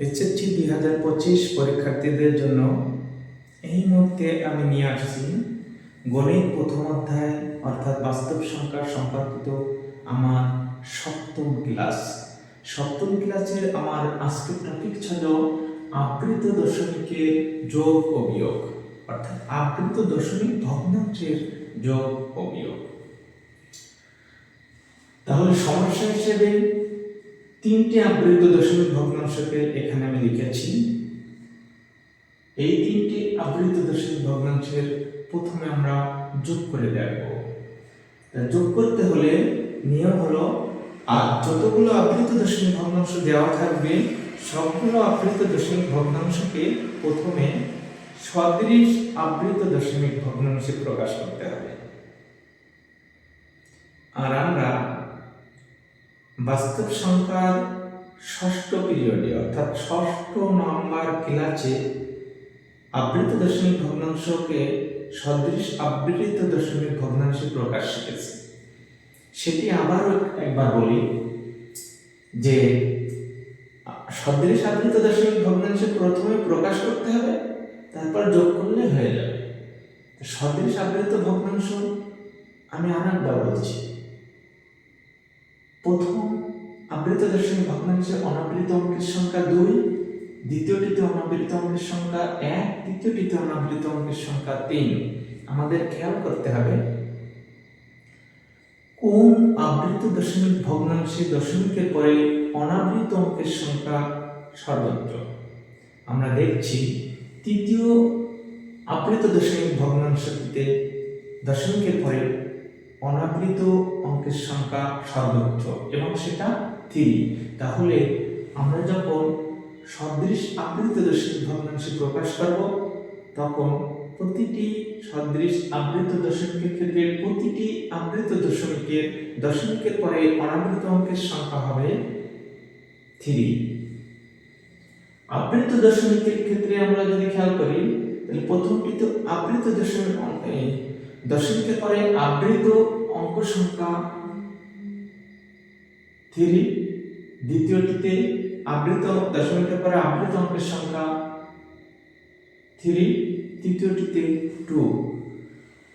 HSC দুই হাজার পঁচিশ পরীক্ষার্থীদের জন্য এই মুহূর্তে আমি নিয়ে আসছি গণিত প্রথম অধ্যায়, অর্থাৎ বাস্তব সংখ্যা সম্পর্কিত আমার সপ্তম ক্লাস। সপ্তম ক্লাসের আমার আজকের টপিক ছিল আবৃত দশমিকের যোগ ও বিয়োগ, অর্থাৎ আবৃত দশমিক ভগ্নাংশের যোগ ও বিয়োগ। তাহলে সমস্যা হিসেবে তিনটি আবৃত দশমিক ভগ্নাংশকে এখানে আমি লিখেছি। এই তিনটি আবৃত দশমিক ভগ্নাংশের প্রথমে আমরা যোগ করে দেখব। যোগ করতে হলে নিয়ম হলো, আর যতগুলো আবৃত দশমিক ভগ্নাংশ দেওয়া থাকবে, সবগুলো আবৃত দশমিক ভগ্নাংশকে প্রথমে সদৃশ আবৃত দশমিক ভগ্নাংশে প্রকাশ করতে হবে। আর আমরা বাস্তব সংখ্যার ষষ্ঠ পিরিয়ডে অর্থাৎ ষষ্ঠ নম্বর ক্লাসে আবৃত দশমিক ভগ্নাংশকে সদৃশ আবৃত দশমিক ভগ্নাংশে প্রকাশ শিখেছে। সেটি আবারও একবার বলি যে, সদৃশ আবৃত দশমিক ভগ্নাংশে প্রথমে প্রকাশ করতে হবে, তারপর যোগ করলে হয়ে যাবে। সদৃশ আবৃত ভগ্নাংশ আমি আর একবার বলছি। প্রথম আবৃত দশমিক ভগ্নাংশে অনাবৃত অঙ্কের সংখ্যা দুই, দ্বিতীয়টিতে অনাবৃত অঙ্কের সংখ্যা এক, তৃতীয়টিতে অনাবৃত অঙ্কের সংখ্যা তিন। আমাদের খেয়াল করতে হবে, কোন আবৃত দশমিক ভগ্নাংশে দশমিকের পরে অনাবৃত অঙ্কের সংখ্যা সর্বোচ্চ আমরা দেখছি, তৃতীয় আবৃত দশমিক ভগ্নাংশটিতে দশমিকের পরে অনাবৃত অঙ্কের সংখ্যা সর্বোচ্চ এবং সেটা থ্রি তাহলে আমরা যখন সদৃশ আবৃত দশমিক ভগ্নাংশে প্রকাশ করব, তখন প্রতিটি সদৃশ আবৃত দশমিকের ক্ষেত্রে প্রতিটি আবৃত দশমিকের দশমিকের পরে অনাবৃত অঙ্কের সংখ্যা হবে থ্রি আবৃত দশমিকের ক্ষেত্রে আমরা যদি খেয়াল করি, তাহলে প্রথমটি তো আবৃত দশমিক দশমিকের পরে আবৃত অঙ্ক সংখ্যা থ্রি দ্বিতীয়টিতে, আবৃত দশমিকের পরে আবৃত অঙ্কের সংখ্যা থ্রি তৃতীয়টিতে টু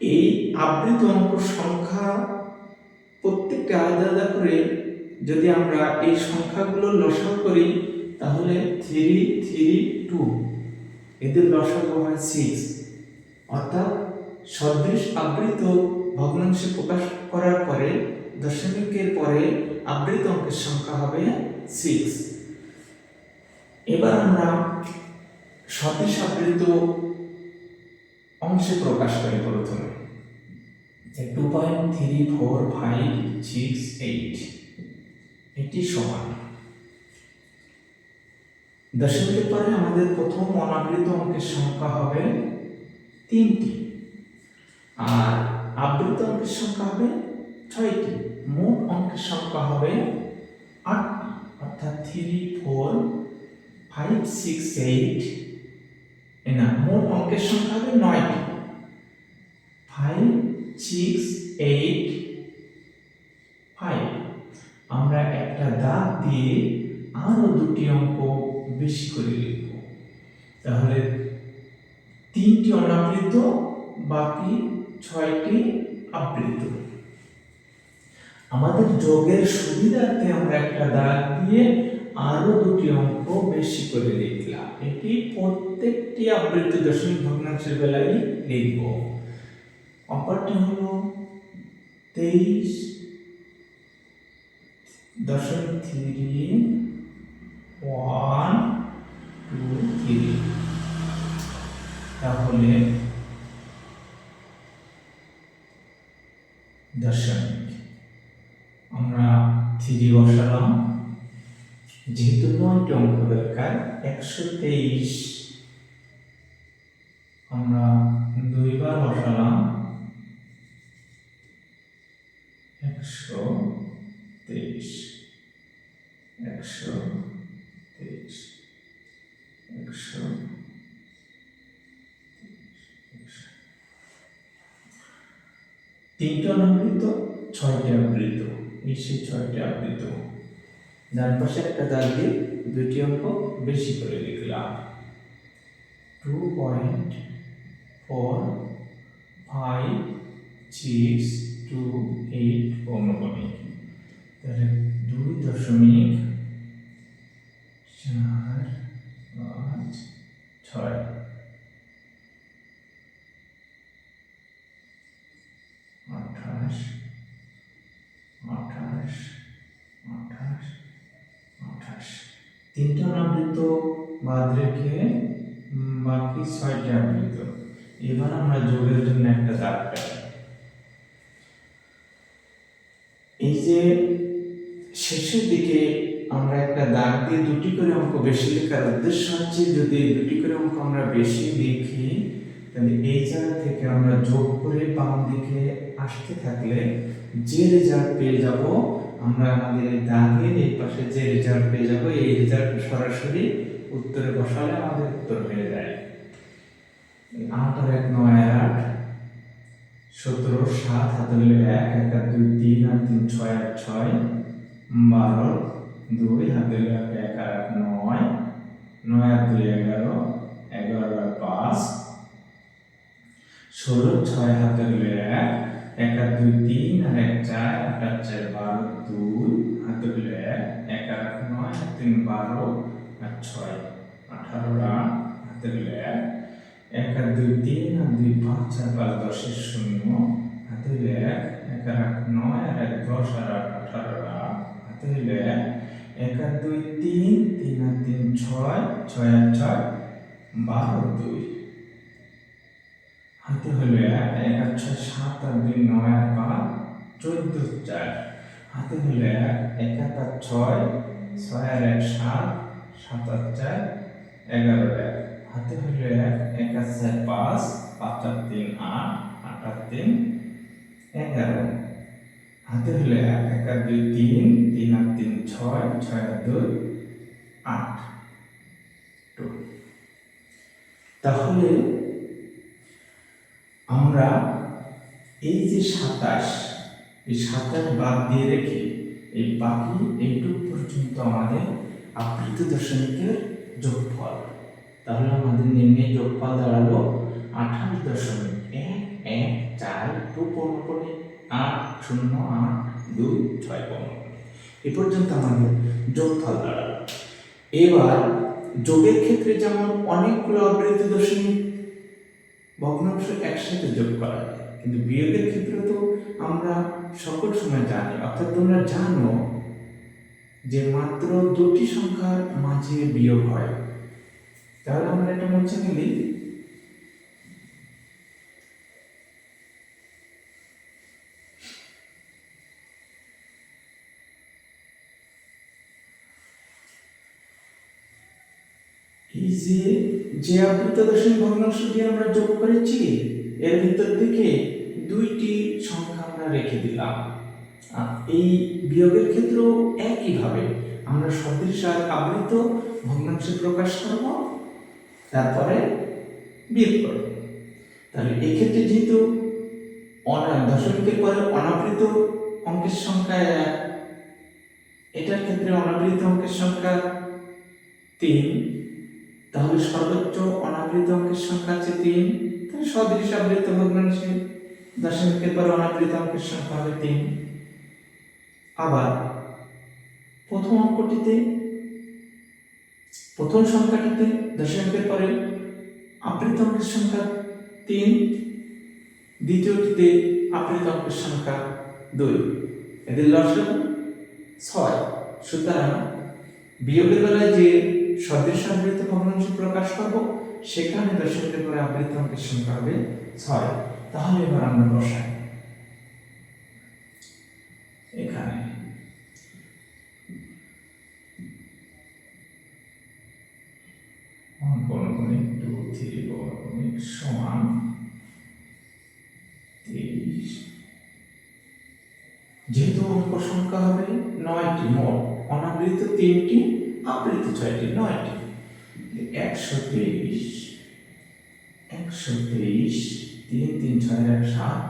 এই আবৃত অঙ্ক সংখ্যা প্রত্যেকটা আলাদা আলাদা করে যদি আমরা এই সংখ্যাগুলো লসাগু করি, তাহলে থ্রি থ্রি টু এদের লসাগু হয় সিক্স অর্থাৎ সদৃশ আবৃত ভগ্নাংশে প্রকাশ করার পরে দশমিকের পরে আবৃত অঙ্কের সংখ্যা হবে সিক্স এবার আমরা সদৃশ আবৃত অংশে প্রকাশ করি প্রথমে। Two point three four five six eight এটি সমান। দশমিকের পরে আমাদের প্রথম অনাবৃত অঙ্কের সংখ্যা হবে তিনটি। আর আবৃত অঙ্কের সংখ্যা হবে ছয়টি। মোট অঙ্কের সংখ্যা হবে আটটি অর্থাৎ three four five six eight না, মোট অঙ্কের সংখ্যা হবে নয়টি ফাইভ সিক্স এইট ফাইভ আমরা একটা দাগ দিয়ে আরও দুটি অঙ্ক বেশি করে লিখব। তাহলে তিনটি অনাবৃত, বাকি ছয়টি আবৃত। আমাদের যোগের সুবিধার্থে আমরা একটা দাগ দিয়ে আরও দুটি অঙ্ক বেশি করে লিখলাম। এটি প্রত্যেকটি আবৃত্তি দশমিক ভগ্নাংশের বেলায় লিখব। অপরটি হলো তেইশ দশমিক থ্রি ওয়ান টু থ্রি। তাহলে দশমিক আমরা থ্রি বসালাম। যেহেতু নয়টি অঙ্ক দরকার একশো তেইশ আমরা দুইবার বসালাম একশো তেইশ একশো তেইশ একশো সেই ছয়টি আবৃত। ডান পাশে একটা দাগ দিয়ে দুটি অঙ্ক বেশি করে লিখলাম। Two point four five six two eight অনুগণিক তাহলে দুই দশমিক চার পাঁচ ছয়। তিনটা আবৃত বাদ রেখে বাকি ছয়টা আবৃত এবার আমরা যোগের জন্য একটা দাগ এই যে শেষের দিকে আমরা একটা দাগ দিয়ে দুটি করে অঙ্ক বেশি লেখার উদ্দেশ্য হচ্ছে, যদি দুটি করে অঙ্ক আমরা বেশি লিখি, তাহলে এই জায়গা থেকে আমরা যোগ করে বাম দিকে আসতে থাকলে যে রেজাল্ট পেয়ে যাব আমরা আমাদের এই দাগের এই পাশে যে রেজাল্ট পেয়ে যাব, এই রেজাল্ট সরাসরি উত্তরে বসালে আমাদের উত্তর হয়ে যায়। আট আর এক নয় আর আট, সতেরো, সাত, হাতে এক এক আর দুই, তিন, আর তিন, ছয় আর ছয়, বারো, দুই, হাতে হলে এক আর এক নয় নয় আর দুই, এগারো এগারো আর পাঁচ, ষোলো, ছয়, হাতে হলে এক এক আর দুই তিন আর এক চার আট আর চার বারো দুই, হাতে হলে এক এক আর এক নয় আর তিন বারো, আর ছয়, আঠারো আট হাতে হলে এক এক আর দুই তিন, আর দুই পাঁচ আর পাঁচ দশের শূন্য, হাতে হলে এক এক আর এক নয়, আর এক দশ, আর আট আঠারো আট হাতে হলে এক এক আর দুই তিন তিন আর তিন ছয় ছয় আর ছয়, বারো দুই। হাতে হলো এক এক আর ছয় সাত আর দুই নয় আর পাঁচ, চোদ্দ চার। হাতে হলো এক এক আর ছয় ছয় আর এক সাত সাত আর চার, এগারো এক। হাতে হলো এক এক আর চার পাঁচ পাঁচ আর তিন আট আট আর তিন, এগারো। হাতে হলো এক এক আর দুই তিন তিন আর তিন ছয় ছয় আর দুই, আট। তাহলে আমরা এই যে সাতাশ, এই সাতাশ বাদ দিয়ে রেখে এই বাকি এইটুক পর্যন্ত আমাদের আবৃত দশমিকের যোগফল। তাহলে আমাদের নিম্নে যোগফল দাঁড়াল আঠাশ দশমিক এক এক চার টু পনেরো আট শূন্য আট দুই ছয় পনেরো এ পর্যন্ত আমাদের যোগফল দাঁড়াল। এবার যোগের ক্ষেত্রে যেমন অনেকগুলো আবৃত দশমিক ভগ্নাংশ একসাথে যোগ করা যায়। কিন্তু বিয়োগের ক্ষেত্রে তো আমরা সকল সময় জানি, অর্থাৎ তোমরা জানো যে মাত্র দুটি সংখ্যার মাঝে বিয়োগ হয়। তাহলে আমরা এটা মুছে নিলি এই যে যে আবৃত দশমিক ভগ্নাংশ দিয়ে আমরা যোগ করেছি, এর ভিতর থেকে দুইটি সংখ্যা আমরা রেখে দিলাম। এই বিয়োগের ক্ষেত্রেও একইভাবে আমরা সদৃশ আর আবৃত ভগ্নাংশে প্রকাশ করব, তারপরে বিয়োগ করব। তাহলে এক্ষেত্রে যেহেতু অনা- দশমিকের পরে অনাবৃত অঙ্কের সংখ্যা এটার ক্ষেত্রে অনাবৃত অঙ্কের সংখ্যা তিন তাহলে সর্বোচ্চ অনাবৃত অঙ্কের সংখ্যা আছে তিন। তাহলে সদৃশ আবৃত ভগ্নাংশে দশমিকের পর অনাবৃত অঙ্কের সংখ্যা হবে তিন। আবার, প্রথম অঙ্কটিতে, প্রথম সংখ্যাটিতে দশমিকের পরে আবৃত অঙ্কের সংখ্যা তিন, দ্বিতীয়টিতে আবৃত অঙ্কের সংখ্যা দুই। এদের লসাগু ছয়। সুতরাং বিয়োগের বেলায় যে সদৃশ আবৃত ভগ্নাংশ প্রকাশ করব, সেখানে দশমিকের পরে আবৃত অঙ্কের সংখ্যা হবে ছয়। তাহলে এবার আমরা বসাই। এখানে। সমান যেহেতু অঙ্ক সংখ্যা হবে নয়টি, মোট অনাবৃত তিনটি আবৃত ছয়টি নয়টি একশো তেইশ একশো তেইশ, তিন তিন ছয় এক সাত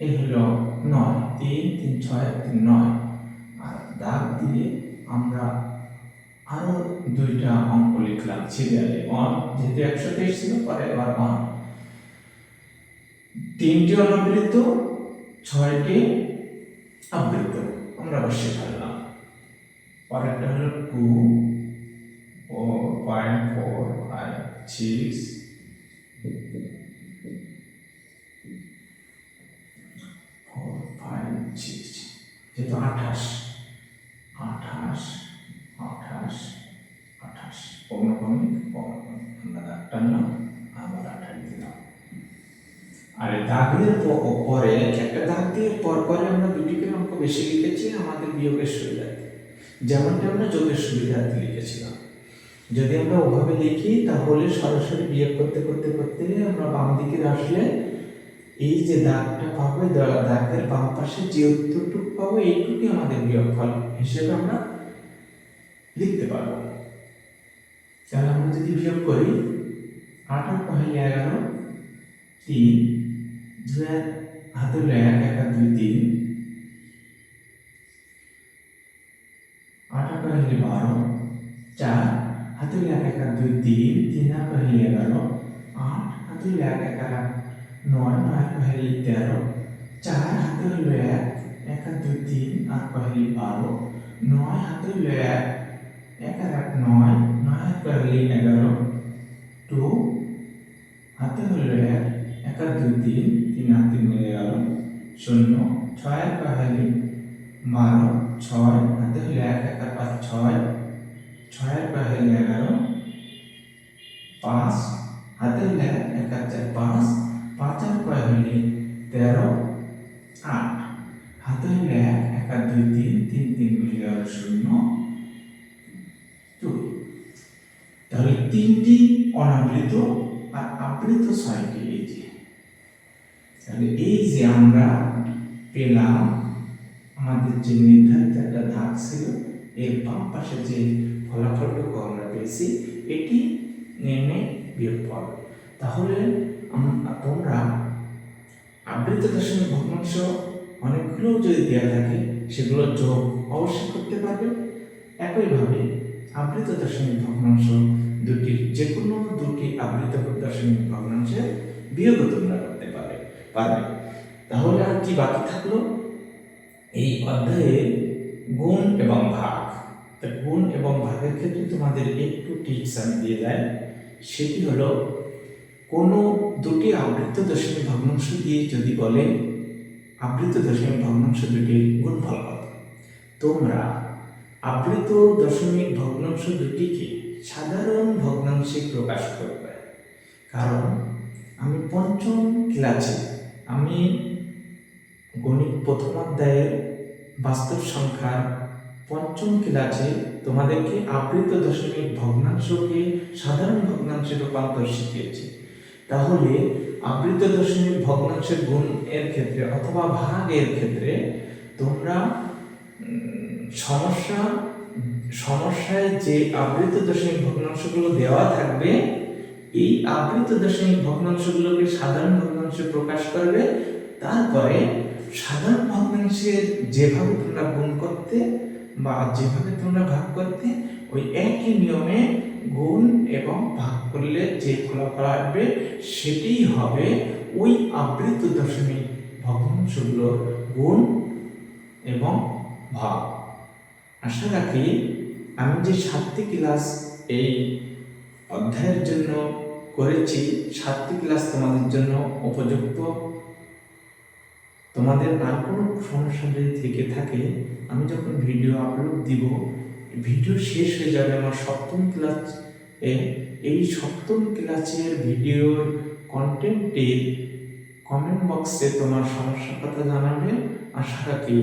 এই হলো নয়, তিন তিন ছয় তিন নয়। আর দাগ দিয়ে আমরা আরও দুইটা অঙ্ক লিখলাম সিরিয়ালে ওয়ান যেহেতু একশো তেইশ ছিল, পরে আবার ওয়ান তিনটি অনাবৃত ছয়টি আবৃত আমরা অবশ্যই ফেললাম পরেরটা হলো two four point four five six যেহেতু আঠাশ আঠাশ আঠাশ আঠাশ। পৌনক্রমিক পৌনক্রমিক আমরা দাগ আবার আঠাশ দিলাম আর দাগের পরে, একটা দাগ দিয়ে পর পরে আমরা দুটি করে অঙ্ক বেশি লিখেছি, আমাদের বিয়োগের সুবিধার্থে যেমনটা আমরা যোগের সুবিধার্থে লিখেছিলাম। যদি আমরা ওভাবে লিখি, তাহলে সরাসরি বিয়োগ করতে করতে করতে আমরা বাম দিকে আসলে এই যে দাগটা পাবো দাগের বাম পাশে যে উত্তরটুকু পাবো, এইটুকুই আমাদের বিয়োগফল হিসেবে আমরা লিখতে পারব। তাহলে আমরা যদি বিয়োগ করি আট আর পহেলে এগারো, তিন এক, হাতে এক এক দুই, তিন। আট আর পহেলে বারো চার হাতে হলো এক এক আর দুই তিন তিন আর পহেলে এগারো আট হাতে হলো এক এক আর আট, নয় নয় আর পহেলে তেরো চার হাতে হলো এক এক আর দুই তিন আর পহেলে বারো নয় হাতে হলো এক এক আর এক নয় নয় আর পহেলে এগারো টু হাতে হলো এক এক আর দুই তিন তিন হাত তিন মিলে গেল শূন্য ছয় আর পহেলে বারো ছয় হাতে হলো এক এক পাঁচ, ছয়। ছয় আর পহেলে এগারো। পাঁচ হাতে হলো এক এক চার, পাঁচ। পাঁচ আর পহেলে তেরো, আট। হাতে হলো এক এক দুই, তিন তিন তিন মিলে গেল শূন্য। দুই। তাহলে তিনটি অনাবৃত আর আবৃত ছয়টি এই যে। তাহলে এই যে আমরা পেলাম আমাদের যে নির্ধারিত একটা ধাপ ছিল, এর বাম পাশে যে ফলাফলটুকু আমরা পেয়েছি, এটি নির্ণয় বিয়োগফল তাহলে তোমরা আবৃত দশমিক ভগ্নাংশ অনেকগুলো যদি দেওয়া থাকে সেগুলো যোগ অবশ্যই করতে পারবে। একইভাবে আবৃত দশমিক ভগ্নাংশ দুটি যে কোনো দুটি আবৃত দশমিক ভগ্নাংশের বিয়োগও তোমরা করতে পারবে পারবে। তাহলে আর কি বাকি থাকল? এই অধ্যায়ে গুণ এবং ভাগ। গুণ এবং ভাগের ক্ষেত্রে তোমাদের একটু টিপস আমি দিয়ে দেয় সেটি হলো, কোনো দুটি আবৃত দশমিক ভগ্নাংশ দিয়ে যদি বলে আবৃত দশমিক ভগ্নাংশ দুটির গুণফল কত? তোমরা আবৃত দশমিক ভগ্নাংশ দুটিকে সাধারণ ভগ্নাংশে প্রকাশ করবে। কারণ আমি পঞ্চম ক্লাসে আমি গণিত প্রথম অধ্যায়ের বাস্তব সংখ্যার পঞ্চম ক্লাসে তোমাদেরকে আবৃত দশমিক ভগ্নাংশকে, সাধারণ ভগ্নাংশে রূপান্তর শিখিয়েছি। তাহলে আবৃত দশমিক ভগ্নাংশের গুণ এর ক্ষেত্রে অথবা ভাগের ক্ষেত্রে তোমরা সমস্যা, সমস্যায় যে আবৃত দশমিক ভগ্নাংশগুলো দেওয়া থাকবে, এই আবৃত দশমিক ভগ্নাংশগুলোকে সাধারণ ভগ্নাংশে প্রকাশ করবে। তারপরে সাধারণ ভগ্নাংশের যেভাবে তোমরা গুণ করতে বা যেভাবে তোমরা ভাগ করতে, ওই একই নিয়মে গুণ এবং ভাগ করলে যে ফলাফল আসবে, সেটিই হবে ওই আবৃত দশমিক ভগ্নাংশগুলোর গুণ এবং ভাগ। আশা রাখি আমি যে সাতটি ক্লাস এই অধ্যায়ের জন্য করেছি, সাতটি ক্লাস তোমাদের জন্য উপযুক্ত। তোমাদের আর কোনো সমস্যা যদি থেকে থাকে, আমি যখন ভিডিও আপলোড দিব ভিডিও শেষ হয়ে যাবে আমার সপ্তম ক্লাস এ। এই সপ্তম ক্লাসের ভিডিওর কন্টেন্টে কমেন্ট বক্সে তোমার সমস্যার কথা জানাবে। আশা রাখি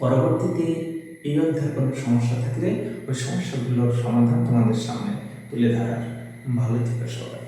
পরবর্তীতে এই অধ্যায় কোনো সমস্যা থাকলে ওই সমস্যাগুলোর সমাধান তোমাদের সামনে তুলে ধরার। ভালো থেকে সবাই।